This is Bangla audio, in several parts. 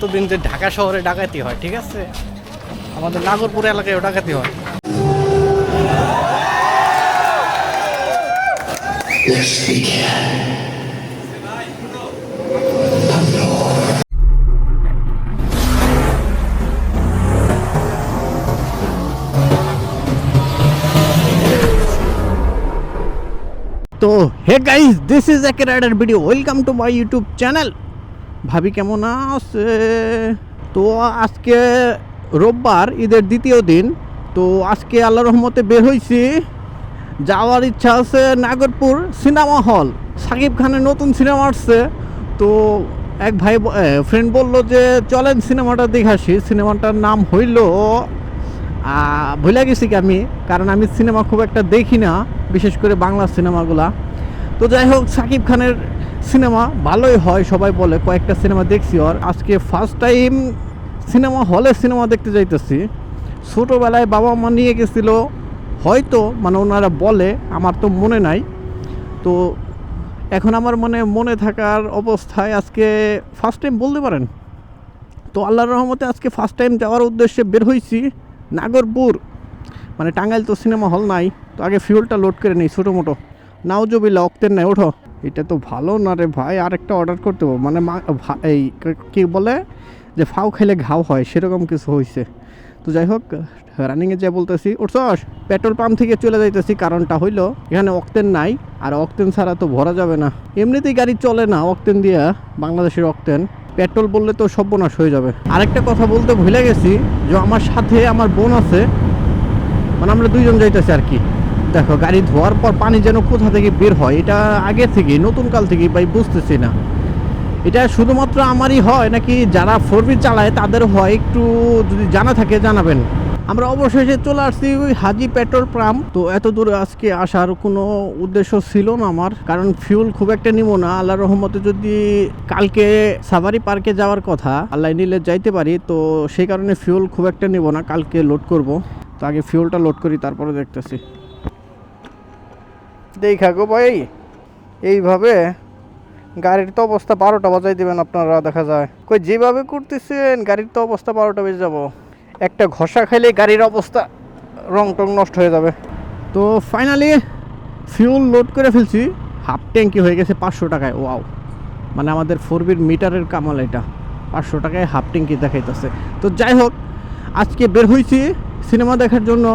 এতদিন যে ঢাকা শহরে ডাকাতি হয় ঠিক আছে? আমাদের নাগরপুর এলাকায়ও ডাকাতি হয়। তো hey guys this is AK rider video welcome to my YouTube channel ভাবি, কেমন আছে? তো আজকে রোববার, ঈদের দ্বিতীয় দিন। তো আজকে আল্লাহ রহমতে বের হয়েছি যাওয়ার ইচ্ছা আছে নাগরপুর সিনেমা হল। সাকিব খানের নতুন সিনেমা আসছে। তো এক ভাই ফ্রেন্ড বলল যে, চলেন সিনেমাটা দেখে আসি। সিনেমাটার নাম হইল ভুলে গেছি কি আমি, কারণ আমি সিনেমা খুব একটা দেখি না, বিশেষ করে বাংলা সিনেমাগুলা। তো যাই হোক, সাকিব খানের সিনেমা ভালোই হয়, সবাই বলে, কয়েকটা সিনেমা দেখছি ওর আজকে ফার্স্ট টাইম সিনেমা হলে সিনেমা দেখতে যাইতেছি। ছোটোবেলায় বাবা মা নিয়ে গেছিল, হয়তো মানে ওনারা বলে, আমার তো মনে নাই। তো এখন আমার মানে মনে থাকার অবস্থায় আজকে ফার্স্ট টাইম বলতে পারেন? তো আল্লাহর রহমতে আজকে ফার্স্ট টাইম যাওয়ার উদ্দেশ্যে বের হয়েছি নাগরপুর। মানে টাঙ্গাইল তো সিনেমা হল নাই, তো আগে ফিউলটা লোড করে নিই ছোটো মোটো নাও জবিলা অক্তের নাই ওঠো। এটা তো ভালো না রে ভাই, আরেকটা অর্ডার করতে হবে। মানে এই ক- বলে? যে ফাউ খেলে ঘাও হয়, সেরকম কিছু হয়েছে তো যাই হোক রানিংয়ে যা বলতেছি, উঠছস? পেট্রোল পাম্প থেকে চলে যাইতেছি, কারণটা হইল, এখানে অক্তেন নাই, আর অক্তেন ছাড়া তো ভরা যাবে না। এমনিতেই গাড়ি চলে না অক্তেন দিয়া, বাংলাদেশের অক্তেন পেট্রোল বললে তো সর্বনাশ হয়ে যাবে। আরেকটা কথা বলতে ভুলে গেছি, যে আমার সাথে আমার বোন আছে মানে আমরা দুইজন যাইতেছি আর কি। দেখো, গাড়ি ধোয়ার পর পানি যেন কোথা থেকে বের হয়, এটা আগে থেকে নতুন কাল থেকে ভাই বুঝতেছি না। এটা শুধুমাত্র আমারই হয় নাকি যারা ফোর হুইল চালায় তাদের হয়? একটু যদি জানা থাকে, জানাবেন। আমরা অবশেষে চলে আসছি ওই হাজি পেট্রোল পাম্প। তো এত দূরে আজকে আসার কোনো উদ্দেশ্য ছিল না আমার, কারণ ফিউল খুব একটা নিব না। আল্লাহ রহমতে যদি কালকে সাভারি পার্কে যাওয়ার কথা, আল্লাহ নিলে যাইতে পারি, তো সেই কারণে ফিউল খুব একটা নিব না, কালকে লোড করব। তো আগে ফিউলটা লোড করি, তারপরে দেখতেছি। দেখা গো ভাই। এইভাবে গাড়ির তো অবস্থা বারোটা বাজাই দিবেন আপনারা, দেখা যায়। কই, যেভাবে করতেছেন, গাড়ির তো অবস্থা বারোটা বেজে যাব। একটা ঘষা খাইলে গাড়ির অবস্থা রং টং নষ্ট হয়ে যাবে। তো ফাইনালি ফিউল লোড করে ফেলছি। হাফ ট্যাঙ্কি হয়ে গেছে পাঁচশো টাকায় ওয়াও মানে আমাদের ফোর বির মিটারের কামাল এটা। পাঁচশো টাকায় হাফ ট্যাঙ্কি দেখাইতেছে। তো যাই হোক, আজকে বের হয়েছি সিনেমা দেখার জন্য।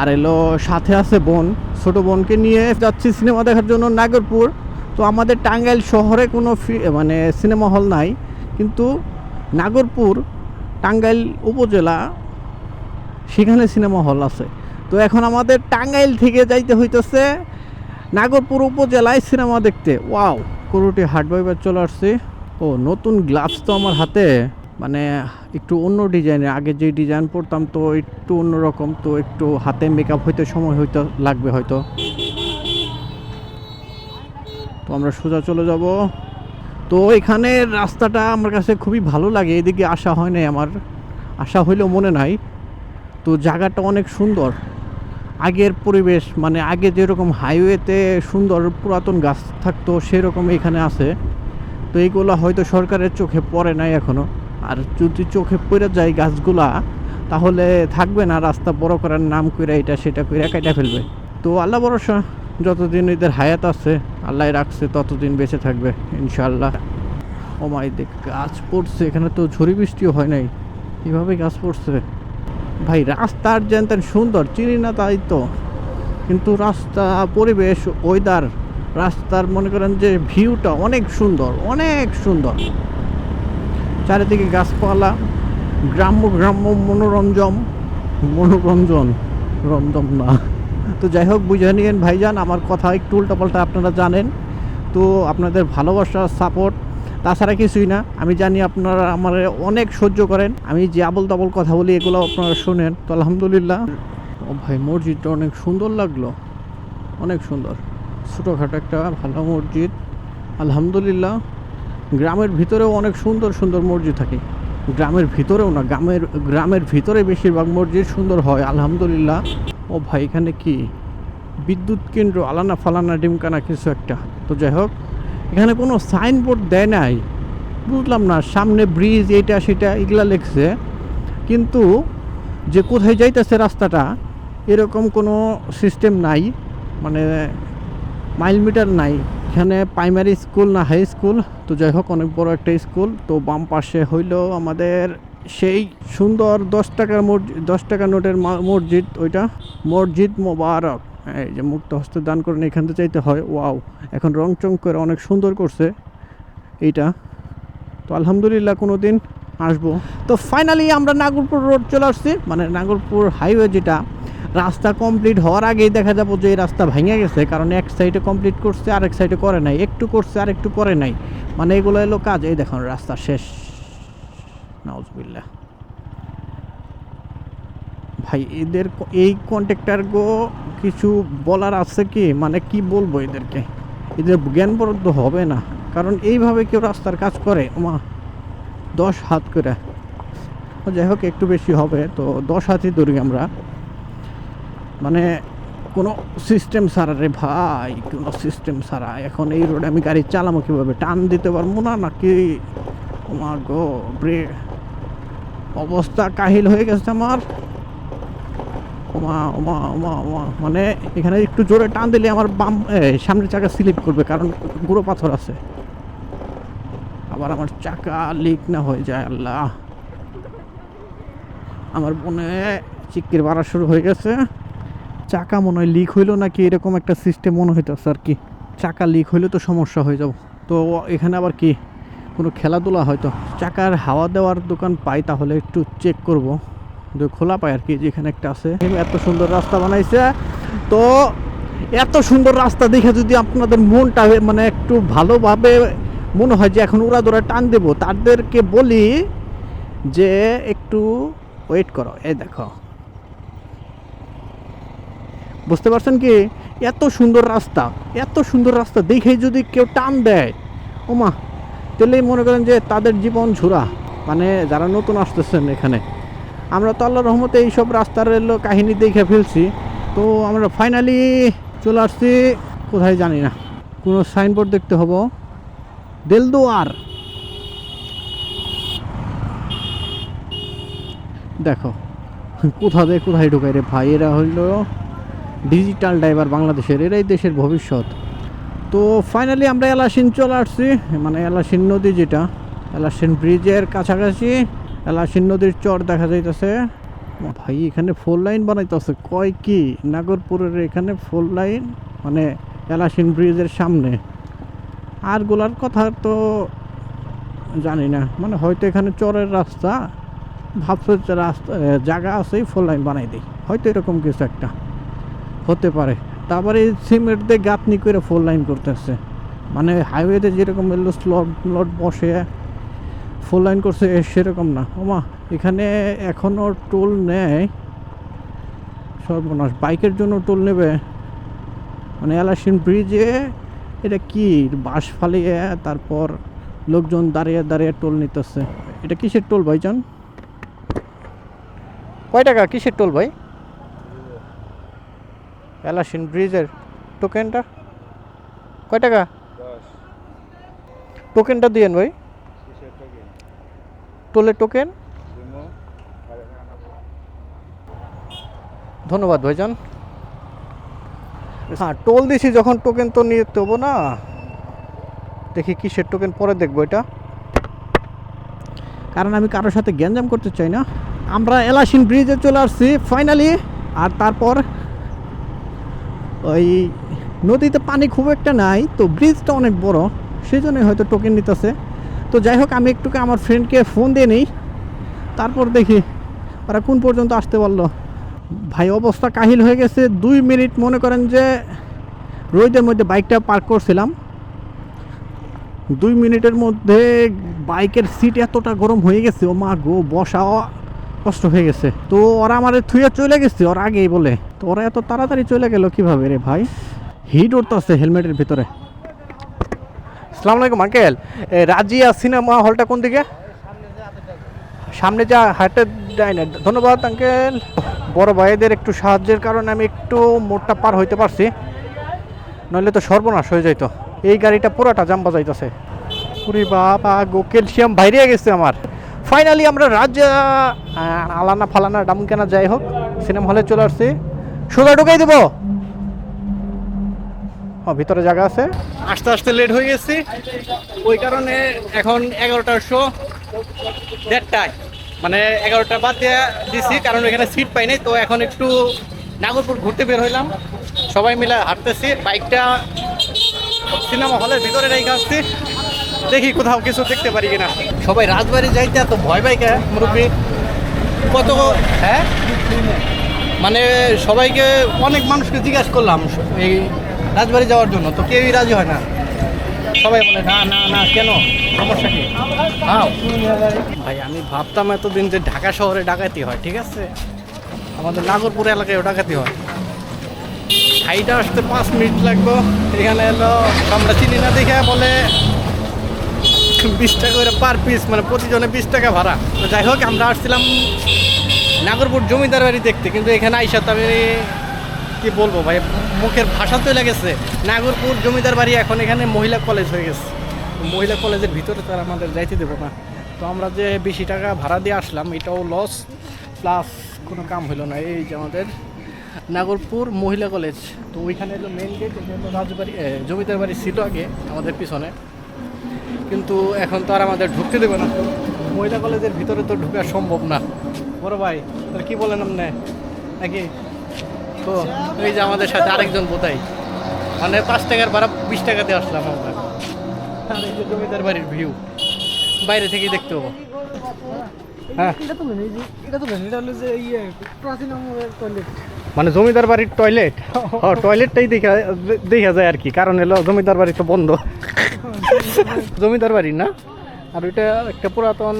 আর এলো সাথে আছে বোন, ছোট বোনকে নিয়ে যাচ্ছি সিনেমা দেখার জন্য নাগরপুর। তো আমাদের টাঙ্গাইল শহরে কোনো মানে সিনেমা হল নাই। কিন্তু নাগরপুর, টাঙ্গাইল উপজেলা, সেখানে সিনেমা হল আছে। তো এখন আমাদের টাঙ্গাইল থেকে যাইতে হইতেছে নাগরপুর উপজেলায় সিনেমা দেখতে। ওয়াও করুটি হাট বাইবার চলে আসছি। ও, নতুন গ্লাভস তো আমার হাতে। মানে একটু অন্য ডিজাইনের, আগে যে ডিজাইন পরতাম তো একটু অন্যরকম তো একটু হাতে মেকআপ হইতে সময় হইতে লাগবে হয়তো। তো আমরা সোজা চলে যাব। তো এখানে রাস্তাটা আমার কাছে খুবই ভালো লাগে, এদিকে আসা হয় নাই আমার। আসা হইলেও মনে নাই। তো জায়গাটা অনেক সুন্দর। আগের পরিবেশ মানে আগে যেরকম হাইওয়েতে সুন্দর পুরাতন গাছ থাকতো, সেরকম এখানে আছে। তো এইগুলো হয়তো সরকারের চোখে পড়ে নাই এখনও। আর যদি চোখে পড়ে যায় গাছগুলা, তাহলে থাকবে না রাস্তা বড় করার নাম করে এটা সেটা করে কেটে ফেলবে। তো আল্লাহ ভরসা, যতদিন এদের হায়াত আছে, আল্লাহ রাখছে, ততদিন বেঁচে থাকবে ইনশাল্লাহ ও মাই, দেখ, গাছ পড়ছে, এখানে তো ঝড়ি বৃষ্টিও হয় নাই। এভাবে গাছ পড়ছে? ভাই, রাস্তার যেন তেন সুন্দর, চিনি না তাই তো। কিন্তু রাস্তা, পরিবেশ ওয়েদার রাস্তার মনে করেন যে ভিউটা অনেক সুন্দর অনেক সুন্দর। চারিদিকে গাছপালা, গ্রাম্য গ্রাম্য মনোরঞ্জন মনোরঞ্জন রঞ্জন না। তো যাই হোক, বুঝে নিয়েন ভাইজান, আমার কথা একটু উল্টাপাল্টা আপনারা জানেন। তো আপনাদের ভালোবাসা সাপোর্ট তাছাড়া কিছুই না। আমি জানি আপনারা আমার অনেক সহ্য করেন। আমি যে আবল তাবল কথা বলি, এগুলো আপনারা শোনেন। তো আলহামদুলিল্লাহ। ও ভাই, মসজিদটা অনেক সুন্দর লাগল। অনেক সুন্দর। ছোটোখাটো একটা ভালো মসজিদ। আলহামদুলিল্লাহ। গ্রামের ভিতরেও অনেক সুন্দর সুন্দর মসজিদ থাকে। গ্রামের ভিতরেও না, গ্রামের গ্রামের ভিতরে বেশিরভাগ মসজিদ সুন্দর হয়, আলহামদুলিল্লাহ। ও ভাই, এখানে কি? বিদ্যুৎ কেন্দ্র, আলানা ফালানা, ডিমকানা, কিছু একটা। তো যাই হোক, এখানে কোনো সাইনবোর্ড দেয় নাই। বুঝলাম না, সামনে ব্রিজ এইটা সেটা, এগুলা লেখছে। কিন্তু যে কোথায় যাইতেছে রাস্তাটা, এরকম কোনো সিস্টেম নাই মানে মাইল মিটার নাই। এখানে প্রাইমারি স্কুল না হাই স্কুল তো যাই হোক অনেক বড় একটা স্কুল তো বাম পাশে হইল আমাদের সেই সুন্দর দশ টাকার মসজিদ দশ টাকা নোটের মসজিদ ওইটা, মসজিদ মোবারক। এই যে মুক্ত হস্তে দান করেন, এখান থেকে চাইতে হয়, ওয়াও। এখন রং চং করে অনেক সুন্দর করছে এইটা। তো আলহামদুলিল্লাহ কোনো দিন আসব। তো ফাইনালি আমরা নাগরপুর রোড চলে আসছি মানে নাগরপুর হাইওয়ে যেটা রাস্তা কমপ্লিট হওয়ার আগেই দেখা যাব যে এই রাস্তা ভেঙে গেছে, কারণ এক সাইডে কমপ্লিট করছে, আরেক সাইডে করে নাই, একটু করছে আর একটু করে নাই। মানে এগুলো এলো কাজ। এই দেখুন, রাস্তা শেষ। নাউজবিল্লা ভাই, এদের এই কন্ট্রাক্টর গো কিছু বলার আছে কি? মানে কি বলব এদেরকে? এদের জ্ঞান বরাদ্দ হবে না। কারণ এইভাবে কেউ রাস্তার কাজ করে মা দশ হাত করে। যাই হোক, একটু বেশি হবে, তো দশ হাতই ধরি আমরা। মানে কোনো সিস্টেম ছাড়া রে ভাই, কোনো সিস্টেম ছাড়া। এখন এই রোডে আমি গাড়ি চালাবো কীভাবে? টান দিতে পারব না নাকি? আমার গো ব্রেক অবস্থা কাহিল হয়ে গেছে আমার। ওমা ওমা ওমা ওমা মানে এখানে একটু জোরে টান দিলে আমার বাম সামনের চাকা স্লিপ করবে, কারণ গুঁড়ো পাথর আছে। আবার আমার চাকা লিক না হয়ে যায়, আল্লাহ। আমার মনে চিক্কির বাড়া শুরু হয়ে গেছে। চাকা মনে হয় লিক হইল নাকি এরকম একটা সিস্টেম মনে হইতেছে আর কি। চাকা লিক হইলে তো সমস্যা হয়ে যাব। তো এখানে আবার কি? কোনো খেলাধুলা হয়তো। চাকার হাওয়া দেওয়ার দোকান পাই তাহলে একটু চেক করব। কিন্তু খোলা পায় আর কি, যেখানে একটা আছে। এত সুন্দর রাস্তা বানাইছে। তো এত সুন্দর রাস্তা দেখে যদি আপনাদের মনটা মানে একটু ভালোভাবে মনে হয় যে এখন ওরা ধরে টান দেবো, তাদেরকে বলি যে একটু ওয়েট করো। এই দেখো। বুঝতে পারছেন কি? এত সুন্দর রাস্তা, এত সুন্দর রাস্তা দেখে যদি কেউ টান দেয়, ওমা, তাহলেই মনে করেন যে তাদের জীবন ঝুরা। মানে যারা নতুন আসতেছেন এখানে। আমরা তো আল্লাহ রহমতে এইসব রাস্তার কাহিনী দেখে ফেলছি। তো আমরা ফাইনালি চলে আসছি, কোথায় জানি না। কোনো সাইনবোর্ড দেখতে হব। দেলদুয়ার। দেখো, কোথা দিয়ে কোথায় ঢুকাই রে ভাই? এরা হইল ডিজিটাল ড্রাইভার বাংলাদেশের, এরাই দেশের ভবিষ্যৎ। তো ফাইনালি আমরা এলাসিন চলে আসছি মানে এলাসিন নদী যেটা, এলাসিন ব্রিজের কাছাকাছি, এলাসিন নদীর চর দেখা যাইতেছে। ভাই, এখানে ফোর লাইন বানাইতেছে, কয় কি? নাগরপুরের এখানে ফোর লাইন মানে এলাসিন ব্রিজের সামনে। আর গোলার কথা তো জানি না মানে হয়তো এখানে চরের রাস্তা, ভাবছে রাস্তা জায়গা আছেই ফোর লাইন বানাই দিই। হয়তো এরকম কিছু একটা। হতে পারে। তারপরে এই সিমেন্ট গাঁথনি করে ফোর লাইন করতেছে। মানে হাইওয়েতে যেরকম এলো স্লট প্লট বসে ফোর লাইন করছে সেরকম না। ওমা, এখানে এখনও টোল নেয়। সর্বনাশ বাইকের জন্য টোল নেবে। মানে এলাসিন ব্রিজে এটা কি? বাস ফালিয়ে তারপর লোকজন দাঁড়িয়ে দাঁড়িয়ে টোল নিতেছে। এটা কিসের টোল ভাইজান? কয় টাকা কিসের টোল ভাই? এলাসিন ব্রিজের টোকেনটা কয় টাকা? টোকেনটা দিয়েন ভাই। টোলের টোকেন ধন্যবাদ ভাইজান। হ্যাঁ টোল দিছি যখন টোকেন তো নিয়ে দেবো না। দেখি কিসের টোকেন পরে দেখব এটা। কারণ আমি কারোর সাথে গ্যাঞ্জাম করতে চাই না। আমরা এলাসিন ব্রিজে চলে আসছি ফাইনালি আর তারপর ওই নদীতে পানি খুব একটা নাই, তো ব্রিজটা অনেক বড় সেই জন্যই হয়তো টোকেন নিতেছে। তো যাই হোক, আমি একটু আমার ফ্রেন্ডকে ফোন দিয়ে নিই। তারপর দেখি ওরা কোন পর্যন্ত আসতে পারল। ভাই, অবস্থা কাহিল হয়ে গেছে। দুই মিনিট মনে করেন যে রোদের মধ্যে বাইকটা পার্ক করছিলাম। দুই মিনিটের মধ্যে বাইকের সিট এতটা গরম হয়ে গেছে। ও মা গো বসা কষ্ট হয়ে গেছে। তো ওরা আমার থুয়ে চলে গেছে, ওর আগেই বলে। তো ওরা এত তাড়াতাড়ি চলে গেল কীভাবে রে ভাই? হিট উঠতেছে হেলমেটের ভিতরে। সালাম আলাইকুম, আঙ্কেল। রাজিয়া সিনেমা হলটা কোন দিকে? সামনে যা হাটে ডাইনে ধন্যবাদ, আঙ্কেল। বড় ভাইদের একটু সাহায্যের কারণে আমি একটু মোটটা পার হইতে পারছি। নইলে তো সর্বনাশ হয়ে যাইতো। এই গাড়িটা পুরাটা জাম বাজাইতেছে। পুরি বাবা, গো, ক্যালসিয়াম বাইরে গেছে আমার। ফাইনালি আমরা রাজ্য আলানা ফালানা ডামকেনা যাই হোক, সিনেমা হলে চলে আসছি। সোজা ঢুকাই দেবো। ভিতরে জায়গা আছে। আস্তে আস্তে লেট হয়ে গেছি। ওই কারণে এখন এগারোটার শো দেড়টায়। মানে এগারোটা বাদ দিয়ে দিছি, কারণ এখানে সিট পাই নাই, তো এখন একটু নাগরপুর ঘুরতে বের হইলাম। সবাই মিলে হাঁটতেছি, বাইকটা সিনেমা হলের ভিতরে রেখে আসছি। দেখি কোথাও কিছু দেখতে পারি কিনা। সবাই রাজবাড়ি যাইতে এত ভয় পাই কে, মুরব্বী? কত হ্যাঁ? মানে সবাইকে অনেক মানুষকে জিজ্ঞাসা করলাম, এই রাজবাড়ি যাওয়ার জন্য, তো কেউই রাজি হয় না। সবাই বলে, না না না, কেন? সমস্যা কি? ভাই, আমি ভাবতাম এতদিন যে ঢাকা শহরে ডাকাতি হয়, ঠিক আছে? আমাদের নাগরপুর এলাকায় ডাকাতি হয়। হাইটা আসতে পাঁচ মিনিট লাগবে, এখানে এলো, আমরা চিনি না দেখে বলে বিশ টাকা করে পার পিস মানে প্রতিজনে বিশ টাকা ভাড়া। তো যাই হোক, আমরা আসছিলাম নাগরপুর জমিদার বাড়ি দেখতে, কিন্তু এখানে আইসা তো আমি কি বলব ভাই, মুখের ভাষা তো লেগেছে নাগরপুর জমিদার বাড়ি এখন এখানে মহিলা কলেজ হয়ে গেছে। মহিলা কলেজের ভিতরে তো আর আমাদের যাইতে দেবো না। তো আমরা যে বেশি টাকা ভাড়া দিয়ে আসলাম, এটাও লস প্লাস কোনো কাম হলো না। এই যে আমাদের নাগরপুর মহিলা কলেজ তো ওইখানে এলো মেন গেট রাজবাড়ি জমিদার বাড়ি ছিল আগে, আমাদের পিছনে। কিন্তু এখন তো আর আমাদের ঢুকতে দেবে না। মহিলা কলেজের ভিতরে তো ঢোকা সম্ভব না। বড় ভাই তাহলে কি বলেন আপনি? নাকি? তো এই যে আমাদের সাথে আরেকজন বোধাই। মানে পাঁচ টাকার ভাড়া বিশ টাকা দিয়ে আসলাম আমরা। আর এই যে জমিদার বাড়ির ভিউ বাইরে থেকেই দেখতে হব হ্যাঁ। ইয়ে মানে জমিদার বাড়ির টয়লেট ও টয়লেটটাই দেখা দেখা যায় আর কি। কারণ এলো জমিদার বাড়ি তো বন্ধ। জমিদার বাড়ি, না? আর ওইটা একটা পুরাতন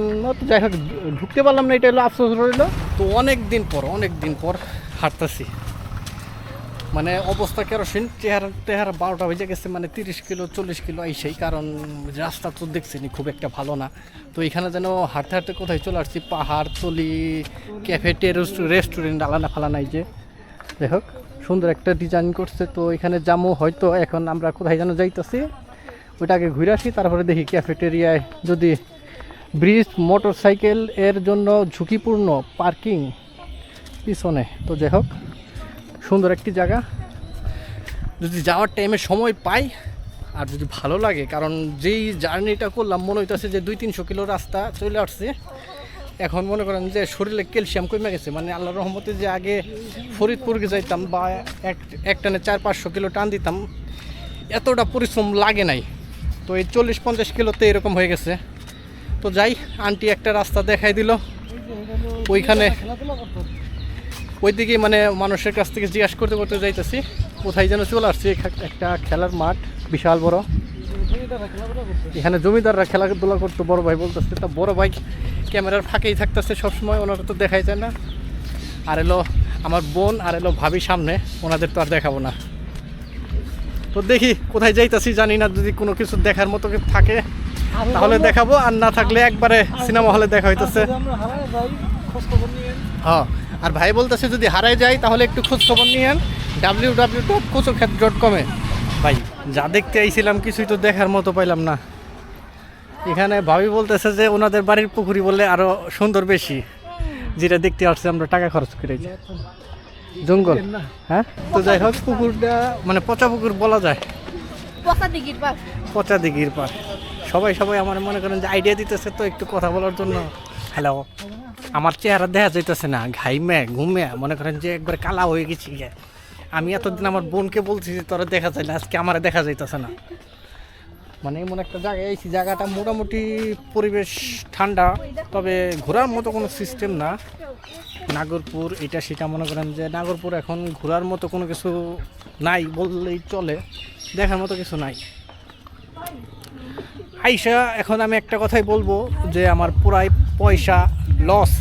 যাই হোক, ঢুকতে পারলাম না, এটা হলো আফসোস রইল। তো অনেক দিন পর, অনেক দিন পর হাঁটতেছি। মানে অবস্থা কেরোসিন, চেহারা টেহারা বারোটা বেজে গেছে মানে তিরিশ কিলো, চল্লিশ কিলো আইসেই, কারণ রাস্তা তো দেখছিনি, খুব একটা ভালো না। তো এখানে যেন হাঁটতে হাঁটতে কোথায় চলে আসছি, পাহাড় তলি ক্যাফেটে রেস্টুরেন্ট, আলাদা ফালানা এই যে। যাই হোক, সুন্দর একটা ডিজাইন করছে, তো এখানে যাব হয়তো এখন আমরা কোথায় যেন যাইতেছি ওইটাকে ঘুরে আসি, তারপরে দেখি ক্যাফেটেরিয়ায় যদি ব্রিজ মোটর সাইকেল এর জন্য ঝুঁকিপূর্ণ পার্কিং পিছনে। তো যাই হোক, সুন্দর একটি জায়গা। যদি যাওয়ার টাইমে সময় পাই, আর যদি ভালো লাগে, কারণ যেই জার্নিটা করলাম, মনে হইতেছে যে দুই তিনশো কিলো রাস্তা চলে আসছে। এখন মনে করেন যে শরীরে ক্যালসিয়াম কমে গেছে মানে আল্লাহ রহমতে যে আগে ফরিদপুরকে যাইতাম বা এক এক টানে চার পাঁচশো কিলো টান দিতাম, এতটা পরিশ্রম লাগে নাই। তো এই চল্লিশ পঞ্চাশ কিলোতে এরকম হয়ে গেছে। তো যাই, আন্টি একটা রাস্তা দেখাই দিল। ওইখানে ওইদিকে মানে মানুষের কাছ থেকে জিজ্ঞাসা করতে করতে যাইতেছি, কোথায় যেন চলে আসছি একটা খেলার মাঠ, বিশাল বড়। এখানে জমিদাররা খেলাধুলা করতো, বড় ভাই বলতেছে, তা বড় ভাই ক্যামেরার ফাঁকেই থাকতেছে সবসময়, ওনারা তো দেখাই যায় না। আর এলো আমার বোন, আর এলো ভাবি সামনে, ওনাদের তো আর দেখাবো না। তো দেখি কোথায় যাইতাছি জানি না যদি কোনো কিছু দেখার মতো কিছু থাকে তাহলে দেখাবো আর না থাকলে একবারে সিনেমা হলে দেখা হইতেছে। যাই হ্যাঁ আর ভাই বলতেছে যদি হারায় যায় তাহলে একটু খোঁজ খবর নিয়েন ডাব্লিউ ডাব্লিউ ডট কোচোখ্যাত ডট কমে ভাই যা দেখতে আইছিলাম কিছুই তো দেখার মতো পাইলাম না। এখানে ভাবি বলতেছে যে ওনাদের বাড়ির পুকুরি বললে আরও সুন্দর বেশি। যেটা দেখতে আসছে আমরা টাকা খরচ করে জঙ্গল? হ্যাঁ? তো যাই হোক পুকুরটা মানে পচা পুকুর বলা যায়। পচা দিঘির পাশ পচা দিঘির পার সবাই সবাই আমার মনে করেন যে আইডিয়া দিতেছে তো একটু কথা বলার জন্য। হ্যালো আমার চেহারা দেখা যাইতেছে না। ঘাইমে ঘুমে মনে করেন যে একবার কালা হয়ে গেছি আমি এতদিন আমার বোনকে বলছি যে তোরা দেখা যায় না আজকে আমার দেখা যাইতেছে না। মানে এমন একটা জায়গায় এই জায়গাটা মোটামুটি পরিবেশ ঠান্ডা, তবে ঘোরার মতো কোনো সিস্টেম না। নাগরপুর, এটা সেটা মনে করেন যে নাগরপুর এখন ঘোরার মতো কোনো কিছু নাই বললেই চলে, দেখার মতো কিছু নাই। আইসা, এখন আমি একটা কথাই বলব যে আমার পুরাই পয়সা লস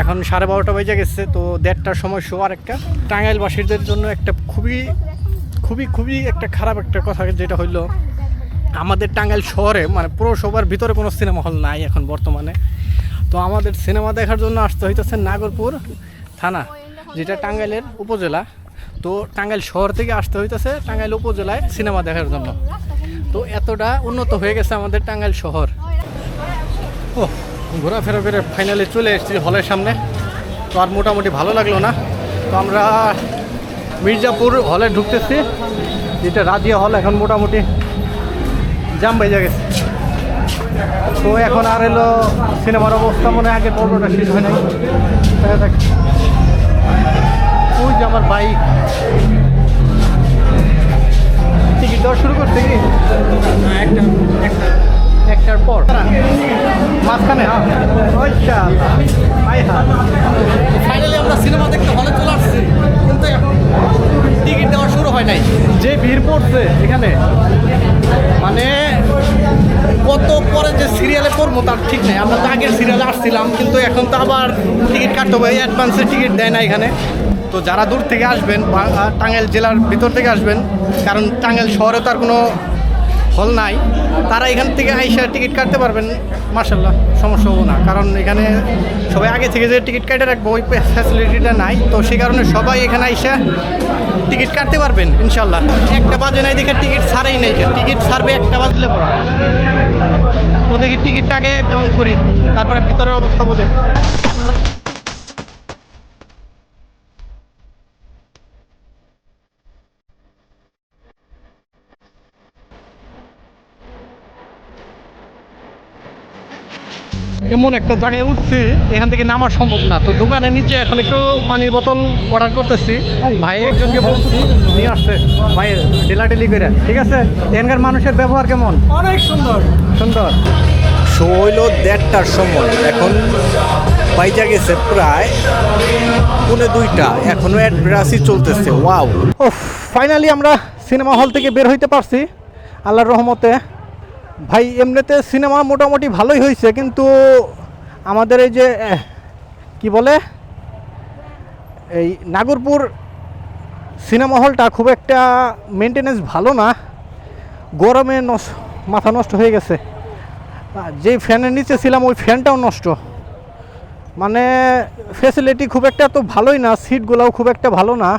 এখন সাড়ে বারোটা বেজে গেছে, তো দেড়টার সময় শো আর একটা। টাঙ্গাইলবাসীদের জন্য একটা খুবই খুবই খুবই একটা খারাপ একটা কথা যেটা হইল আমাদের টাঙ্গাইল শহরে মানে পৌরসভার ভিতরে কোনো সিনেমা হল নাই এখন বর্তমানে। তো আমাদের সিনেমা দেখার জন্য আসতে হইতেছে নাগরপুর থানা, যেটা টাঙ্গাইলের উপজেলা। তো টাঙ্গাইল শহর থেকে আসতে হইতেছে টাঙ্গাইল উপজেলায় সিনেমা দেখার জন্য। তো এতটা উন্নত হয়ে গেছে আমাদের টাঙ্গাইল শহর। ও, ঘোরাফেরা করে ফাইনালি চলে এসেছি হলের সামনে। তো আর মোটামুটি ভালো লাগল না। তো আমরা মির্জাপুর হলে ঢুকতেছি, যেটা রাজিয়া হল এখন মোটামুটি। জাম বেজে গেছে তো এখন আর এলো সিনেমার অবস্থা মনে হয় আগের পর্বটা শেষ হয় নাই। ওই যে আমার বাইক। টিকিট দেওয়া শুরু করছে কি? একটা একটার পর। মাঝখানে ফাইনালি আমরা সিনেমা দেখতে হলে চলে আসছি। কিন্তু এখন টিকিট দেওয়া শুরু হয় নাই। যে ভিড় পড়ছে এখানে মানে কত পরে যে সিরিয়ালে পড়ব তার ঠিক নাই। আমরা তো আগের সিরিয়ালে আসছিলাম, কিন্তু এখন তো আবার টিকিট কাটতে হবে। অ্যাডভান্সে টিকিট দেয় না এখানে। তো যারা দূর থেকে আসবেন টাঙ্গাইল জেলার ভিতর থেকে আসবেন, কারণ টাঙ্গাইল শহরে তো আর কোনো হল নাই। তারা এখান থেকে আইসা টিকিট কাটতে পারবেন মার্শাল্লাহ সমস্যা হব না। কারণ এখানে সবাই আগে থেকে যে টিকিট কাটে রাখব, ওই ফ্যাসিলিটিটা নাই। তো সেই কারণে সবাই এখানে আইসা টিকিট কাটতে পারবেন ইনশাল্লাহ একটা বাজে নাই দেখে টিকিট ছাড়েই নেই। টিকিট ছাড়বে একটা বাজলে পড়া তো দেখি টিকিটটা আগে করি, তারপরে ভিতরের অবস্থা বোঝে। এমন একটা জায়গায় উঠছি এখান থেকে নামা সম্ভব না। তো দোকানের নিচে এখন একটু পানির বোতল অর্ডার করতেছি। ভাই একজনকে বলছি নিয়ে আসছে। ভাই ডেলাডেলি করে। ঠিক আছে? এখানকার মানুষের ব্যবহার কেমন? অনেক সুন্দর। সুন্দর। শো হইল দেড়টার সময়। এখন বাইজা গেছে প্রায় পৌনে দুইটা। এখনও অ্যাডভ্রাসই চলতেছে। ওয়াও। ও ফাইনালি আমরা সিনেমা হল থেকে বের হইতে পারছি। আল্লাহর রহমতে। ভাই, এমনিতে সিনেমা মোটামুটি ভালোই হয়েছে, কিন্তু আমাদের এই যে কি বলে? এই নাগরপুর সিনেমা হলটা খুব একটা মেনটেনেন্স ভালো না। গরমে মাথা নষ্ট হয়ে গেছে। যেই ফ্যানের নিচে ছিলাম, ওই ফ্যানটাও নষ্ট। মানে ফেসিলিটি খুব একটা তো ভালোই না সিটগুলোও খুব একটা ভালো না।